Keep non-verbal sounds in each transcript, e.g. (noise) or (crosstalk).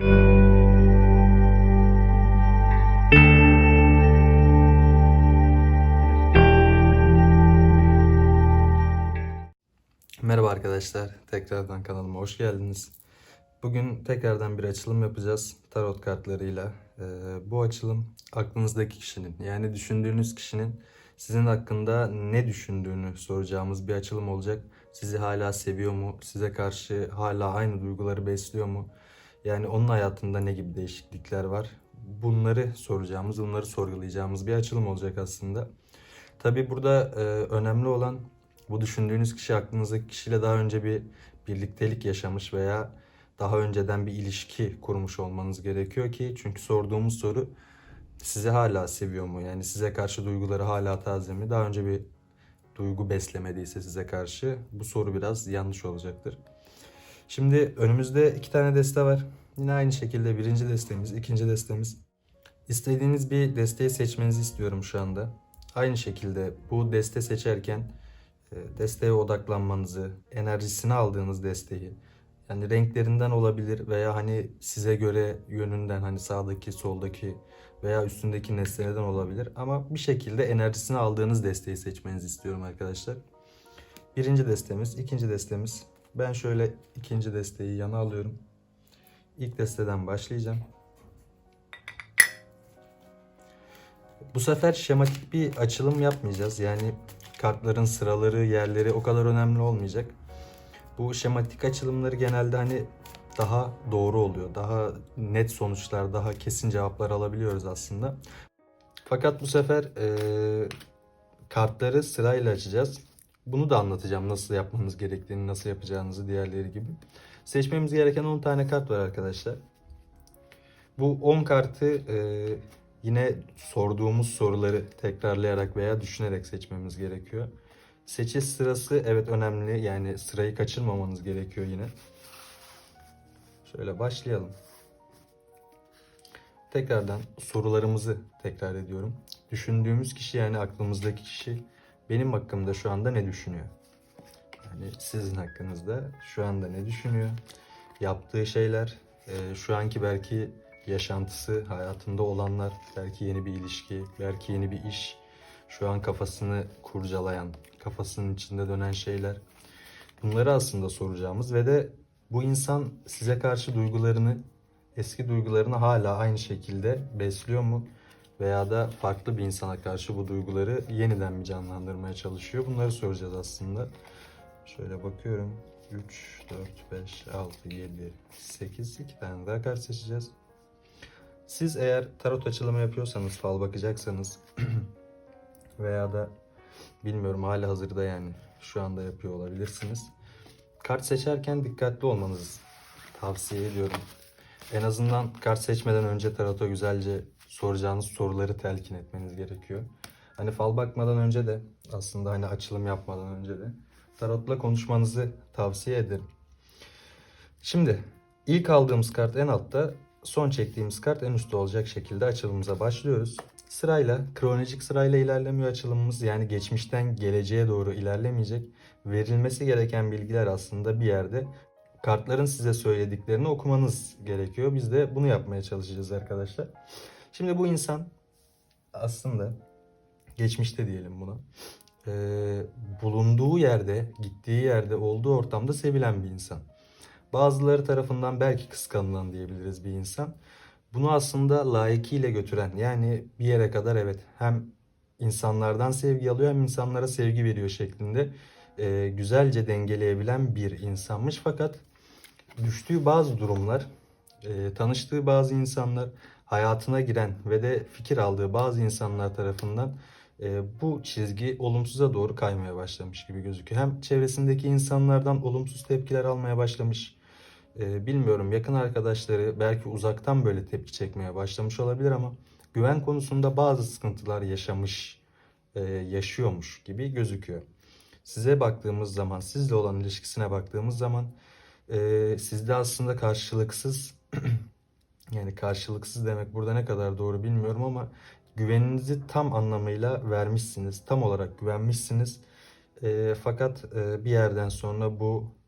Merhaba arkadaşlar, tekrardan kanalıma hoş geldiniz. Bugün tekrardan bir açılım yapacağız tarot kartlarıyla. Ee, bu açılım aklınızdaki kişinin yani düşündüğünüz kişinin sizin hakkında ne düşündüğünü soracağımız bir açılım olacak. Sizi hala seviyor mu? Size karşı hala aynı duyguları besliyor mu? Yani onun hayatında ne gibi değişiklikler var? Bunları soracağımız, bunları sorgulayacağımız bir açılım olacak aslında. Tabii burada e, önemli olan bu düşündüğünüz kişi aklınızdaki kişiyle daha önce bir birliktelik yaşamış veya daha önceden bir ilişki kurmuş olmanız gerekiyor ki çünkü sorduğumuz soru sizi hala seviyor mu? Yani size karşı duyguları hala taze mi? Daha önce bir duygu beslemediyse size karşı bu soru biraz yanlış olacaktır. Şimdi önümüzde iki tane deste var. Yine aynı şekilde birinci destemiz, ikinci destemiz. İstediğiniz bir desteği seçmenizi istiyorum şu anda. Aynı şekilde bu deste seçerken e, desteğe odaklanmanızı, enerjisini aldığınız desteği, yani renklerinden olabilir veya hani size göre yönünden hani sağdaki, soldaki veya üstündeki nesneden olabilir ama bir şekilde enerjisini aldığınız desteği seçmenizi istiyorum arkadaşlar. Birinci destemiz, ikinci destemiz. Ben şöyle ikinci desteği yana alıyorum. İlk desteden başlayacağım. Bu sefer şematik bir açılım yapmayacağız. Yani kartların sıraları, yerleri o kadar önemli olmayacak. Bu şematik açılımları genelde hani daha doğru oluyor. Daha net sonuçlar, daha kesin cevaplar alabiliyoruz aslında. Fakat bu sefer eee, kartları sırayla açacağız. Bunu da anlatacağım nasıl yapmamız gerektiğini, nasıl yapacağınızı diğerleri gibi. Seçmemiz gereken 10 tane kart var arkadaşlar. Bu 10 kartı eee, yine sorduğumuz soruları tekrarlayarak veya düşünerek seçmemiz gerekiyor. Seçiş sırası evet önemli. Yani sırayı kaçırmamanız gerekiyor yine. Şöyle başlayalım. Tekrardan sorularımızı tekrar ediyorum. Düşündüğümüz kişi yani aklımızdaki kişi benim hakkımda şu anda ne düşünüyor? Yani sizin hakkınızda şu anda ne düşünüyor? Yaptığı şeyler, e, şu anki belki yaşantısı, hayatında olanlar, belki yeni bir ilişki, belki yeni bir iş, şu an kafasını kurcalayan, kafasının içinde dönen şeyler. Bunları aslında soracağımız ve de bu insan size karşı duygularını, eski duygularını hala aynı şekilde besliyor mu? Veya da farklı bir insana karşı bu duyguları yeniden mi canlandırmaya çalışıyor? Bunları soracağız aslında. Şöyle bakıyorum. 3, 4, 5, 6, 7, 8, 2 tane daha kart seçeceğiz. Siz eğer tarot açılımı yapıyorsanız, fal bakacaksanız (clears throat) veya da bilmiyorum hali hazırda yani şu anda yapıyor olabilirsiniz. Kart seçerken dikkatli olmanızı tavsiye ediyorum. En azından kart seçmeden önce tarota güzelce soracağınız soruları telkin etmeniz gerekiyor. Hani fal bakmadan önce de aslında hani açılım yapmadan önce de tarotla konuşmanızı tavsiye ederim. Şimdi ilk aldığımız kart en altta, son çektiğimiz kart en üstte olacak şekilde açılımımıza başlıyoruz. Sırayla, kronolojik sırayla ilerlemiyor açılımımız. Yani geçmişten geleceğe doğru ilerlemeyecek. Verilmesi gereken bilgiler aslında bir yerde kartların size söylediklerini okumanız gerekiyor. Biz de bunu yapmaya çalışacağız arkadaşlar. Şimdi bu insan aslında geçmişte diyelim buna. Ee, bulunduğu yerde, gittiği yerde, olduğu ortamda sevilen bir insan. Bazıları tarafından belki kıskanılan diyebiliriz bir insan. Bunu aslında layıkıyla götüren yani bir yere kadar evet hem insanlardan sevgi alıyor hem insanlara sevgi veriyor şeklinde e, güzelce dengeleyebilen bir insanmış. Fakat düştüğü bazı durumlar, e, tanıştığı bazı insanlar, hayatına giren ve de fikir aldığı bazı insanlar tarafından e, bu çizgi olumsuza doğru kaymaya başlamış gibi gözüküyor. Hem çevresindeki insanlardan olumsuz tepkiler almaya başlamış. E, bilmiyorum yakın arkadaşları belki uzaktan böyle tepki çekmeye başlamış olabilir ama güven konusunda bazı sıkıntılar yaşamış, e, yaşıyormuş gibi gözüküyor. Size baktığımız zaman, sizle olan ilişkisine baktığımız zaman e, sizde aslında karşılıksız (clears throat) yani karşılıksız demek burada ne kadar doğru bilmiyorum ama güveninizi tam anlamıyla vermişsiniz. Tam olarak güvenmişsiniz. E, fakat e, bir yerden sonra bu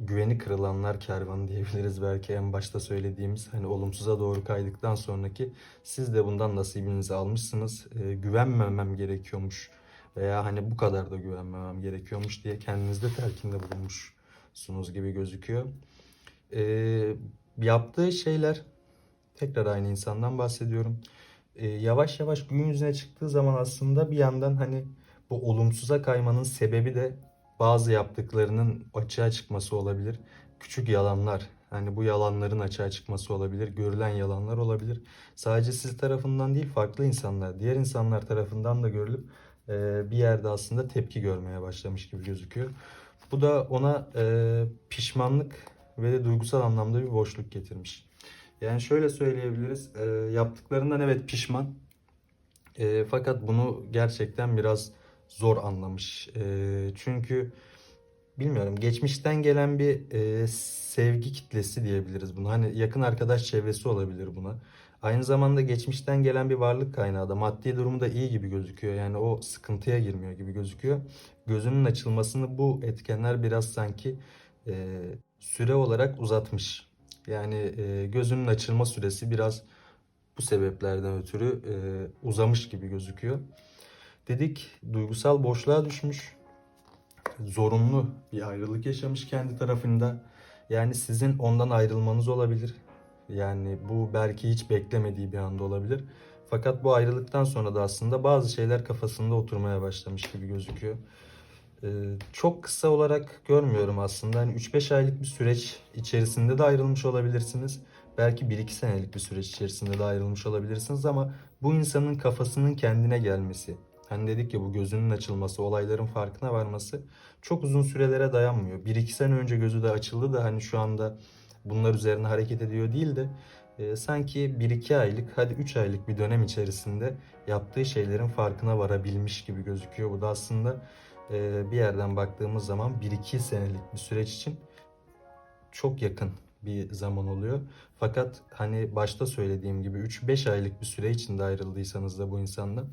güveni kırılanlar kervanı diyebiliriz belki en başta söylediğimiz hani olumsuza doğru kaydıktan sonraki siz de bundan nasibinizi almışsınız. Ee, güvenmemem gerekiyormuş veya hani bu kadar da güvenmemem gerekiyormuş diye kendinizde telkinde bulunmuşsunuz gibi gözüküyor. Ee, yaptığı şeyler tekrar aynı insandan bahsediyorum. Ee, yavaş yavaş gün yüzüne çıktığı zaman aslında bir yandan hani bu olumsuza kaymanın sebebi de bazı yaptıklarının açığa çıkması olabilir. Küçük yalanlar, hani bu yalanların açığa çıkması olabilir. Görülen yalanlar olabilir. Sadece siz tarafından değil farklı insanlar, diğer insanlar tarafından da görülüp e, bir yerde aslında tepki görmeye başlamış gibi gözüküyor. Bu da ona e, pişmanlık ve de duygusal anlamda bir boşluk getirmiş. Yani şöyle söyleyebiliriz. e, yaptıklarından evet pişman. E, fakat bunu gerçekten biraz zor anlamış. E, çünkü bilmiyorum geçmişten gelen bir e, sevgi kitlesi diyebiliriz buna. Hani yakın arkadaş çevresi olabilir buna. Aynı zamanda geçmişten gelen bir varlık kaynağı da maddi durumu da iyi gibi gözüküyor. Yani o sıkıntıya girmiyor gibi gözüküyor. Gözünün açılmasını bu etkenler biraz sanki e, süre olarak uzatmış. Yani e, gözünün açılma süresi biraz bu sebeplerden ötürü e, uzamış gibi gözüküyor. Dedik duygusal boşluğa düşmüş. Zorunlu bir ayrılık yaşamış kendi tarafında. Yani sizin ondan ayrılmanız olabilir. Yani bu belki hiç beklemediği bir anda olabilir. Fakat bu ayrılıktan sonra da aslında bazı şeyler kafasında oturmaya başlamış gibi gözüküyor. Ee, çok kısa olarak görmüyorum aslında. Hani 3-5 aylık bir süreç içerisinde de ayrılmış olabilirsiniz. Belki 1-2 senelik bir süreç içerisinde de ayrılmış olabilirsiniz ama bu insanın kafasının kendine gelmesi, hani dedik ya bu gözünün açılması, olayların farkına varması çok uzun sürelere dayanmıyor. 1-2 sene önce gözü de açıldı da hani şu anda bunlar üzerine hareket ediyor değil de e, sanki 1-2 aylık hadi 3 aylık bir dönem içerisinde yaptığı şeylerin farkına varabilmiş gibi gözüküyor. Bu da aslında bir yerden baktığımız zaman 1-2 senelik bir süreç için çok yakın bir zaman oluyor. Fakat hani başta söylediğim gibi 3-5 aylık bir süre içinde ayrıldıysanız da bu insandan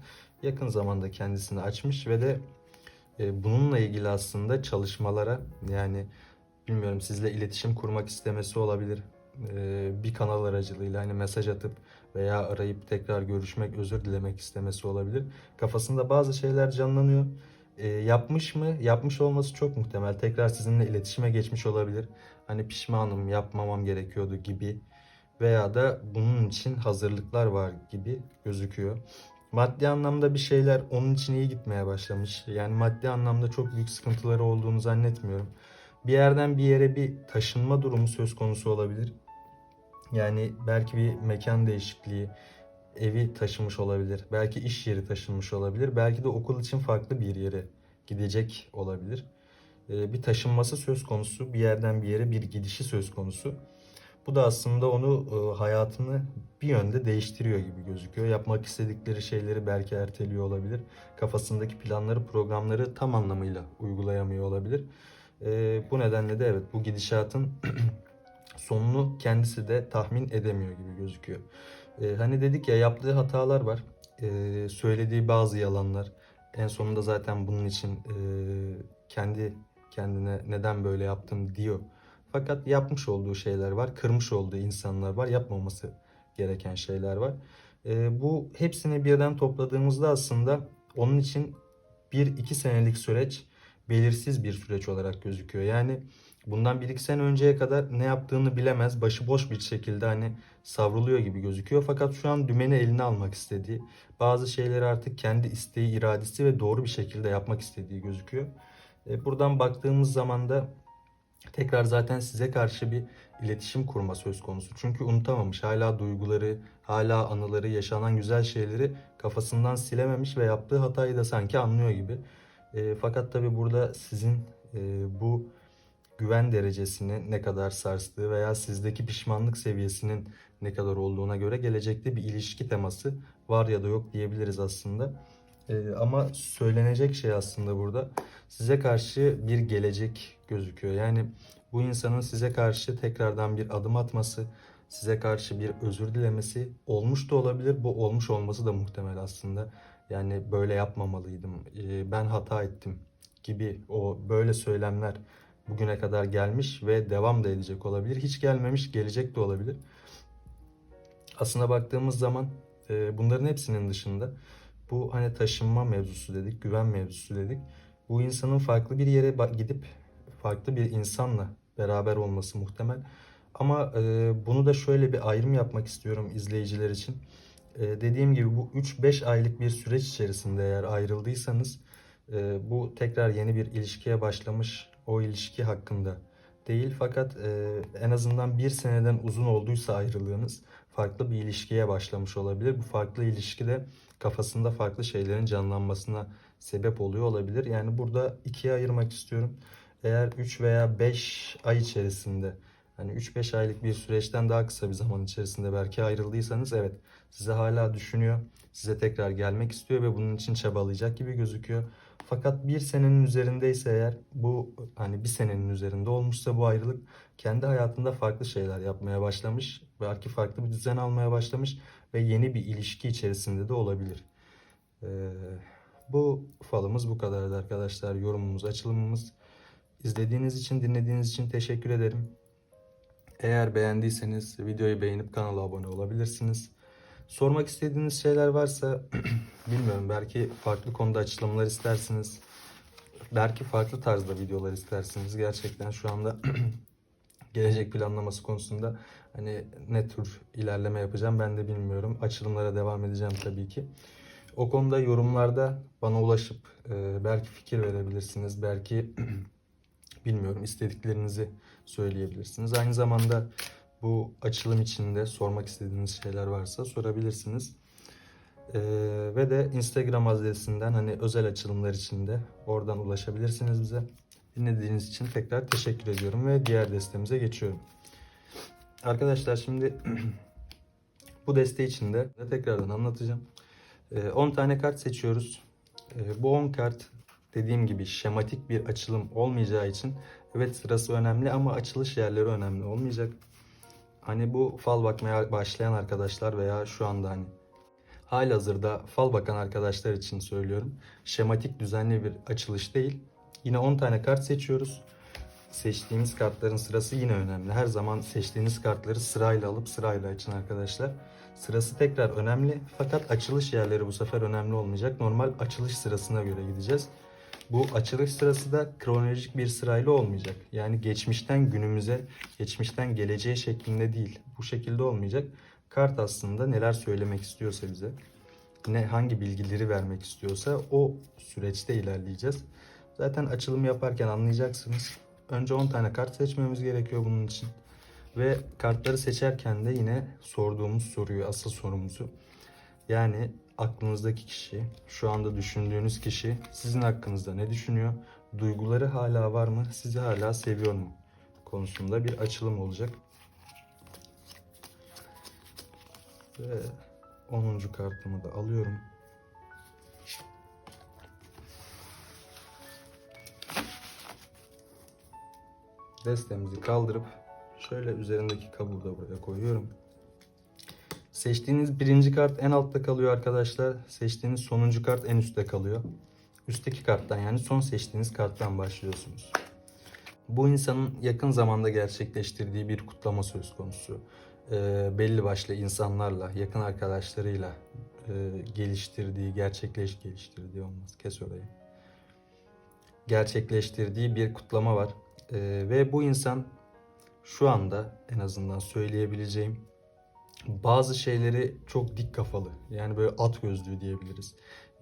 yakın zamanda kendisini açmış ve de e, bununla ilgili aslında çalışmalara yani bilmiyorum sizle iletişim kurmak istemesi olabilir. E, bir kanal aracılığıyla hani mesaj atıp veya arayıp tekrar görüşmek, özür dilemek istemesi olabilir. Kafasında bazı şeyler canlanıyor. E, yapmış mı? Yapmış olması çok muhtemel. Tekrar sizinle iletişime geçmiş olabilir. Hani pişmanım, yapmamam gerekiyordu gibi veya da bunun için hazırlıklar var gibi gözüküyor. Maddi anlamda bir şeyler onun için iyi gitmeye başlamış. Yani maddi anlamda çok büyük sıkıntıları olduğunu zannetmiyorum. Bir yerden bir yere bir taşınma durumu söz konusu olabilir. Yani belki bir mekan değişikliği, evi taşımış olabilir. Belki iş yeri taşınmış olabilir. Belki de okul için farklı bir yere gidecek olabilir. Ee, bir taşınması söz konusu, bir yerden bir yere bir gidişi söz konusu. Bu da aslında onu e, hayatını bir yönde değiştiriyor gibi gözüküyor. Yapmak istedikleri şeyleri belki erteliyor olabilir. Kafasındaki planları, programları tam anlamıyla uygulayamıyor olabilir. Ee, bu nedenle de evet bu gidişatın (clears throat) sonunu kendisi de tahmin edemiyor gibi gözüküyor. Ee, hani dedik ya yaptığı hatalar var. Ee, söylediği bazı yalanlar. En sonunda zaten bunun için e, kendi kendine neden böyle yaptım diyor. Fakat yapmış olduğu şeyler var, kırmış olduğu insanlar var, yapmaması gereken şeyler var. Ee, bu hepsini birden topladığımızda aslında onun için bir iki senelik süreç belirsiz bir süreç olarak gözüküyor. Yani bundan bir iki sene önceye kadar ne yaptığını bilemez, başıboş bir şekilde hani savruluyor gibi gözüküyor. Fakat şu an dümeni eline almak istediği, bazı şeyleri artık kendi isteği, iradesi ve doğru bir şekilde yapmak istediği gözüküyor. E, Buradan baktığımız zaman da tekrar zaten size karşı bir iletişim kurma söz konusu. Çünkü unutamamış. Hala duyguları, hala anıları, yaşanan güzel şeyleri kafasından silememiş ve yaptığı hatayı da sanki anlıyor gibi. E, fakat tabii burada sizin e, bu güven derecesini ne kadar sarstığı veya sizdeki pişmanlık seviyesinin ne kadar olduğuna göre gelecekte bir ilişki teması var ya da yok diyebiliriz aslında. Ee, ama söylenecek şey aslında burada size karşı bir gelecek gözüküyor. Yani bu insanın size karşı tekrardan bir adım atması, size karşı bir özür dilemesi olmuş da olabilir. Bu olmuş olması da muhtemel aslında. Yani böyle yapmamalıydım, ee, ben hata ettim gibi o böyle söylemler bugüne kadar gelmiş ve devam da edecek olabilir. Hiç gelmemiş, gelecek de olabilir. Aslına baktığımız zaman e, bunların hepsinin dışında bu hani taşınma mevzusu dedik, güven mevzusu dedik. Bu insanın farklı bir yere gidip farklı bir insanla beraber olması muhtemel. Ama e, bunu da şöyle bir ayrım yapmak istiyorum izleyiciler için. E, dediğim gibi bu 3-5 aylık bir süreç içerisinde eğer ayrıldıysanız e, bu tekrar yeni bir ilişkiye başlamış o ilişki hakkında değil. Fakat e, en azından bir seneden uzun olduysa ayrılığınız farklı bir ilişkiye başlamış olabilir. Bu farklı ilişki de kafasında farklı şeylerin canlanmasına sebep oluyor olabilir. Yani burada ikiye ayırmak istiyorum. Eğer 3 veya 5 ay içerisinde hani 3-5 aylık bir süreçten daha kısa bir zaman içerisinde belki ayrıldıysanız evet size hala düşünüyor. Size tekrar gelmek istiyor ve bunun için çabalayacak gibi gözüküyor. Fakat bir senenin üzerindeyse eğer bu hani bir senenin üzerinde olmuşsa bu ayrılık kendi hayatında farklı şeyler yapmaya başlamış. Belki farklı bir düzen almaya başlamış ve yeni bir ilişki içerisinde de olabilir. Ee, bu falımız bu kadardı arkadaşlar. Yorumumuz, açılımımız. İzlediğiniz için, dinlediğiniz için teşekkür ederim. Eğer beğendiyseniz videoyu beğenip kanala abone olabilirsiniz. Sormak istediğiniz şeyler varsa (clears throat) bilmiyorum belki farklı konuda açılımlar istersiniz. Belki farklı tarzda videolar istersiniz. Gerçekten şu anda (clears throat) gelecek planlaması konusunda hani ne tür ilerleme yapacağım ben de bilmiyorum. Açılımlara devam edeceğim tabii ki. O konuda yorumlarda bana ulaşıp e, belki fikir verebilirsiniz. Belki (clears throat) bilmiyorum istediklerinizi söyleyebilirsiniz. Aynı zamanda bu açılım içinde sormak istediğiniz şeyler varsa sorabilirsiniz. Ee, ve de Instagram adresinden hani özel açılımlar içinde oradan ulaşabilirsiniz bize. Dinlediğiniz için tekrar teşekkür ediyorum ve diğer destemize geçiyorum. Arkadaşlar şimdi (clears throat) bu deste içinde de tekrardan anlatacağım. Ee, 10 tane kart seçiyoruz. Ee, bu 10 kart dediğim gibi şematik bir açılım olmayacağı için evet sırası önemli ama açılış yerleri önemli olmayacak. Hani bu fal bakmaya başlayan arkadaşlar veya şu anda hani halihazırda fal bakan arkadaşlar için söylüyorum. Şematik düzenli bir açılış değil. Yine 10 tane kart seçiyoruz. Seçtiğimiz kartların sırası yine önemli. Her zaman seçtiğiniz kartları sırayla alıp sırayla açın arkadaşlar. Sırası tekrar önemli fakat açılış yerleri bu sefer önemli olmayacak. Normal açılış sırasına göre gideceğiz. Bu açılış sırası da kronolojik bir sırayla olmayacak. Yani geçmişten günümüze, geçmişten geleceğe şeklinde değil. Bu şekilde olmayacak. Kart aslında neler söylemek istiyorsa bize, ne hangi bilgileri vermek istiyorsa o süreçte ilerleyeceğiz. Zaten açılım yaparken anlayacaksınız. Önce 10 tane kart seçmemiz gerekiyor bunun için. Ve kartları seçerken de yine sorduğumuz soruyu, asıl sorumuzu yani aklınızdaki kişi, şu anda düşündüğünüz kişi sizin hakkınızda ne düşünüyor? Duyguları hala var mı? Sizi hala seviyor mu? Konusunda bir açılım olacak. Ve 10. kartımı da alıyorum. Destemizi kaldırıp şöyle üzerindeki kabuğu da buraya koyuyorum. Seçtiğiniz birinci kart en altta kalıyor arkadaşlar. Seçtiğiniz sonuncu kart en üstte kalıyor. Üstteki karttan yani son seçtiğiniz karttan başlıyorsunuz. Bu insanın yakın zamanda gerçekleştirdiği bir kutlama söz konusu. Ee, belli başlı insanlarla, yakın arkadaşlarıyla e, geliştirdiği, gerçekleş geliştirdiği olmaz. Kes orayı. Gerçekleştirdiği bir kutlama var. Ee, ve bu insan şu anda en azından söyleyebileceğim bazı şeyleri çok dik kafalı. Yani böyle at gözlüğü diyebiliriz.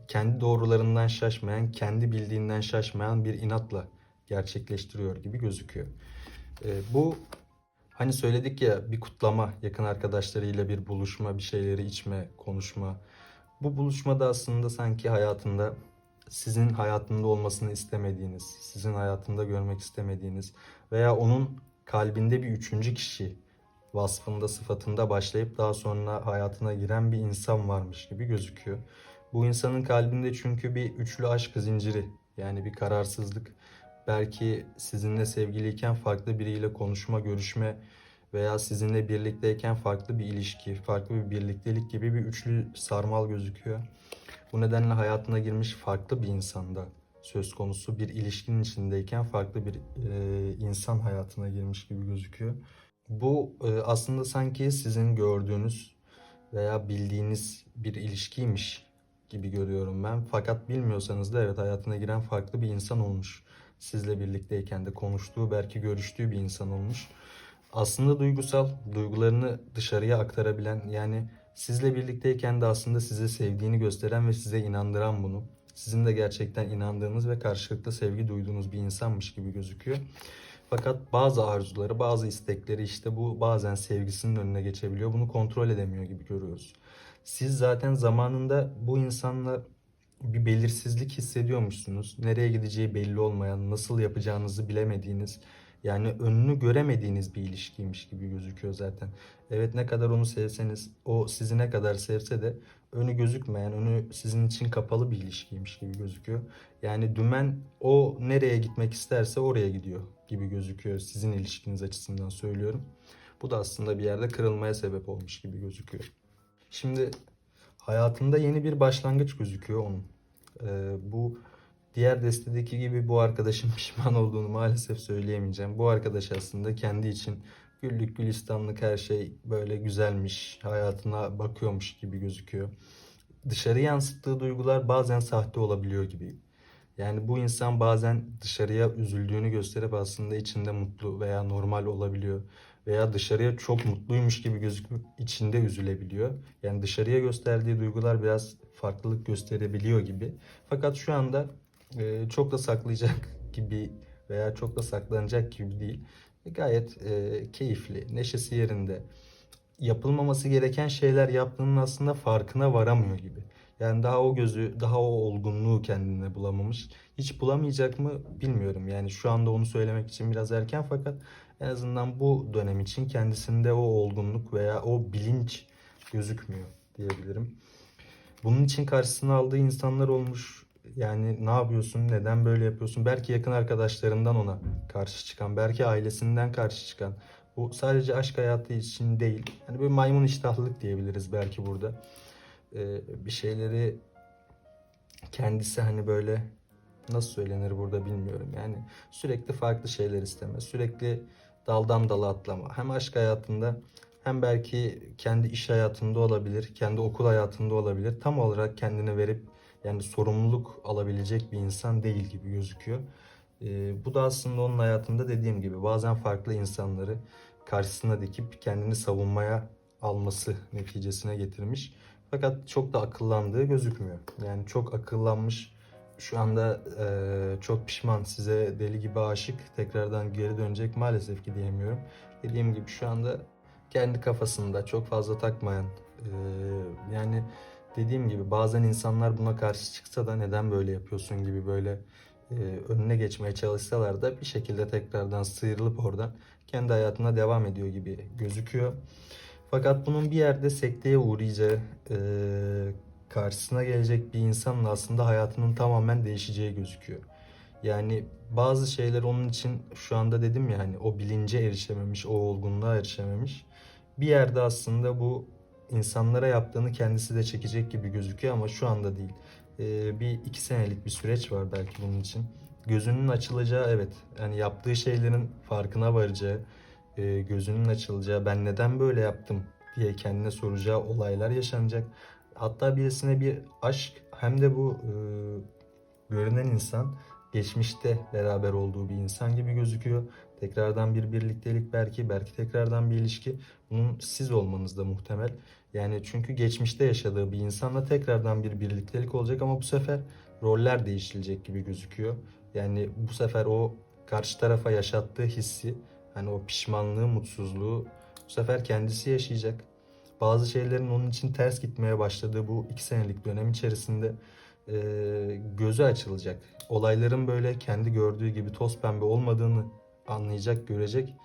Kendi doğrularından şaşmayan, kendi bildiğinden şaşmayan bir inatla gerçekleştiriyor gibi gözüküyor. Ee, bu hani söyledik ya bir kutlama, yakın arkadaşlarıyla bir buluşma, bir şeyleri içme, konuşma. Bu buluşmada aslında sanki hayatında sizin hayatında olmasını istemediğiniz, sizin hayatında görmek istemediğiniz veya onun kalbinde bir üçüncü kişi vasfında, sıfatında başlayıp daha sonra hayatına giren bir insan varmış gibi gözüküyor. Bu insanın kalbinde çünkü bir üçlü aşk zinciri yani bir kararsızlık. Belki sizinle sevgiliyken farklı biriyle konuşma, görüşme veya sizinle birlikteyken farklı bir ilişki, farklı bir birliktelik gibi bir üçlü sarmal gözüküyor. Bu nedenle hayatına girmiş farklı bir insanda söz konusu bir ilişkinin içindeyken farklı bir e, insan hayatına girmiş gibi gözüküyor. Bu e, aslında sanki sizin gördüğünüz veya bildiğiniz bir ilişkiymiş gibi görüyorum ben. Fakat bilmiyorsanız da evet hayatına giren farklı bir insan olmuş. Sizle birlikteyken de konuştuğu, belki görüştüğü bir insan olmuş. Aslında duygusal, duygularını dışarıya aktarabilen, yani sizle birlikteyken de aslında size sevdiğini gösteren ve size inandıran bunu. Sizin de gerçekten inandığınız ve karşılıklı sevgi duyduğunuz bir insanmış gibi gözüküyor. Fakat bazı arzuları, bazı istekleri işte bu bazen sevgisinin önüne geçebiliyor. Bunu kontrol edemiyor gibi görüyoruz. Siz zaten zamanında bu insanla bir belirsizlik hissediyormuşsunuz. Nereye gideceği belli olmayan, nasıl yapacağınızı bilemediğiniz, yani önünü göremediğiniz bir ilişkiymiş gibi gözüküyor zaten. Evet ne kadar onu sevseniz, o sizi ne kadar sevse de önü gözükmeyen, önü sizin için kapalı bir ilişkiymiş gibi gözüküyor. Yani dümen o nereye gitmek isterse oraya gidiyor gibi gözüküyor sizin ilişkiniz açısından söylüyorum. Bu da aslında bir yerde kırılmaya sebep olmuş gibi gözüküyor. Şimdi hayatında yeni bir başlangıç gözüküyor onun. Ee, bu diğer destedeki gibi bu arkadaşın (laughs) pişman olduğunu maalesef söyleyemeyeceğim. Bu arkadaş aslında kendi için güllük gülistanlık her şey böyle güzelmiş, hayatına bakıyormuş gibi gözüküyor. Dışarı yansıttığı duygular bazen sahte olabiliyor gibi. Yani bu insan bazen dışarıya üzüldüğünü gösterip aslında içinde mutlu veya normal olabiliyor. Veya dışarıya çok mutluymuş gibi gözüküp içinde üzülebiliyor. Yani dışarıya gösterdiği duygular biraz farklılık gösterebiliyor gibi. Fakat şu anda e, çok da saklayacak (laughs) gibi veya çok da saklanacak gibi değil. Gayet e, keyifli, neşesi yerinde. Yapılmaması gereken şeyler yaptığının aslında farkına varamıyor gibi. Yani daha o gözü, daha o olgunluğu kendine bulamamış. Hiç bulamayacak mı bilmiyorum. Yani şu anda onu söylemek için biraz erken fakat en azından bu dönem için kendisinde o olgunluk veya o bilinç gözükmüyor diyebilirim. Bunun için karşısına aldığı insanlar olmuş. Yani ne yapıyorsun, neden böyle yapıyorsun? Belki yakın arkadaşlarından ona karşı çıkan, belki ailesinden karşı çıkan. Bu sadece aşk hayatı için değil. Hani böyle maymun iştahlılık diyebiliriz belki burada. Ee, bir şeyleri kendisi hani böyle nasıl söylenir burada bilmiyorum. Yani sürekli farklı şeyler isteme, sürekli daldan dala atlama. Hem aşk hayatında hem belki kendi iş hayatında olabilir, kendi okul hayatında olabilir. Tam olarak kendini verip yani sorumluluk alabilecek bir insan değil gibi gözüküyor. Ee, bu da aslında onun hayatında dediğim gibi bazen farklı insanları karşısına dikip kendini savunmaya alması neticesine getirmiş. Fakat çok da akıllandığı gözükmüyor. Yani çok akıllanmış. Şu anda e, çok pişman, size deli gibi aşık. Tekrardan geri dönecek maalesef ki diyemiyorum. Dediğim gibi şu anda kendi kafasında çok fazla takmayan e, yani dediğim gibi bazen insanlar buna karşı çıksa da neden böyle yapıyorsun gibi böyle e, önüne geçmeye çalışsalar da bir şekilde tekrardan sıyrılıp oradan kendi hayatına devam ediyor gibi gözüküyor. Fakat bunun bir yerde sekteye uğrayacağı, e, karşısına gelecek bir insanın aslında hayatının tamamen değişeceği gözüküyor. Yani bazı şeyler onun için şu anda dedim ya hani o bilince erişememiş, o olgunluğa erişememiş. Bir yerde aslında bu insanlara yaptığını kendisi de çekecek gibi gözüküyor ama şu anda değil. Ee, bir iki senelik bir süreç var belki bunun için. Gözünün açılacağı evet. Yani yaptığı şeylerin farkına varacağı, e, gözünün açılacağı, ben neden böyle yaptım diye kendine soracağı olaylar yaşanacak. Hatta birisine bir aşk hem de bu e, görünen insan geçmişte beraber olduğu bir insan gibi gözüküyor. Tekrardan bir birliktelik belki, belki tekrardan bir ilişki. Bunun siz olmanız da muhtemel. Yani çünkü geçmişte yaşadığı bir insanla tekrardan bir birliktelik olacak ama bu sefer roller değişilecek gibi gözüküyor. Yani bu sefer o karşı tarafa yaşattığı hissi, hani o pişmanlığı, mutsuzluğu bu sefer kendisi yaşayacak. Bazı şeylerin onun için ters gitmeye başladığı bu iki senelik dönem içerisinde e, gözü açılacak. Olayların böyle kendi gördüğü gibi toz pembe olmadığını anlayacak, görecek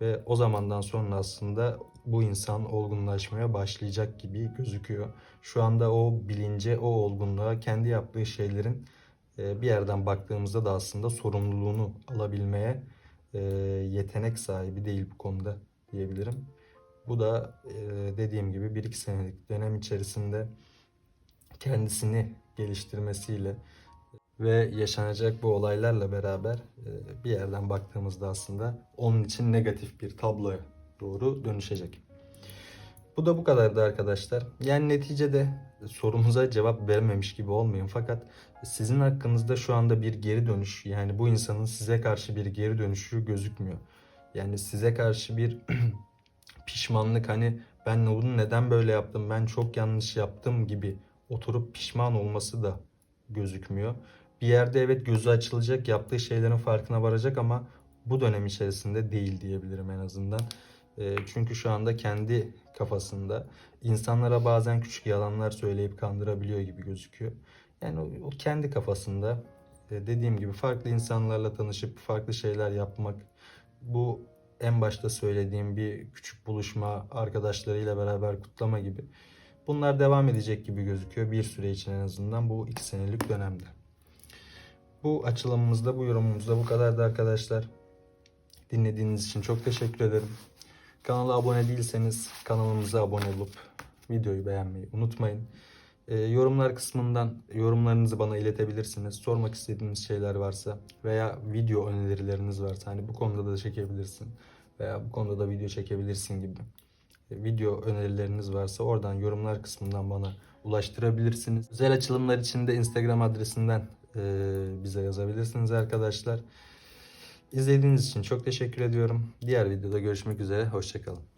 ve o zamandan sonra aslında bu insan olgunlaşmaya başlayacak gibi gözüküyor. Şu anda o bilince, o olgunluğa, kendi yaptığı şeylerin e, bir yerden baktığımızda da aslında sorumluluğunu alabilmeye e, yetenek sahibi değil bu konuda diyebilirim. Bu da e, dediğim gibi 1-2 senelik dönem içerisinde kendisini geliştirmesiyle ve yaşanacak bu olaylarla beraber e, bir yerden baktığımızda aslında onun için negatif bir tabloya doğru dönüşecek. Bu da bu kadardı arkadaşlar. Yani neticede sorumuza cevap vermemiş gibi olmayın fakat sizin hakkınızda şu anda bir geri dönüş yani bu insanın size karşı bir geri dönüşü gözükmüyor. Yani size karşı bir (clears throat) pişmanlık hani ben bunu neden böyle yaptım ben çok yanlış yaptım gibi oturup pişman olması da gözükmüyor. Bir yerde evet gözü açılacak yaptığı şeylerin farkına varacak ama bu dönem içerisinde değil diyebilirim en azından. E, çünkü şu anda kendi kafasında insanlara bazen küçük yalanlar söyleyip kandırabiliyor gibi gözüküyor. Yani o, kendi kafasında e, dediğim gibi farklı insanlarla tanışıp farklı şeyler yapmak bu en başta söylediğim bir küçük buluşma arkadaşlarıyla beraber kutlama gibi bunlar devam edecek gibi gözüküyor bir süre için en azından bu iki senelik dönemde. Bu açılımımızda bu yorumumuzda bu kadardı arkadaşlar. Dinlediğiniz için çok teşekkür ederim. Kanala abone değilseniz kanalımıza abone olup videoyu beğenmeyi unutmayın. Ee, yorumlar kısmından yorumlarınızı bana iletebilirsiniz. Sormak istediğiniz şeyler varsa veya video önerileriniz varsa hani bu konuda da çekebilirsin veya bu konuda da video çekebilirsin gibi e, video önerileriniz varsa oradan yorumlar kısmından bana ulaştırabilirsiniz. Özel açılımlar için de Instagram adresinden e, bize yazabilirsiniz arkadaşlar. İzlediğiniz için çok teşekkür ediyorum. Diğer videoda görüşmek üzere. Hoşçakalın.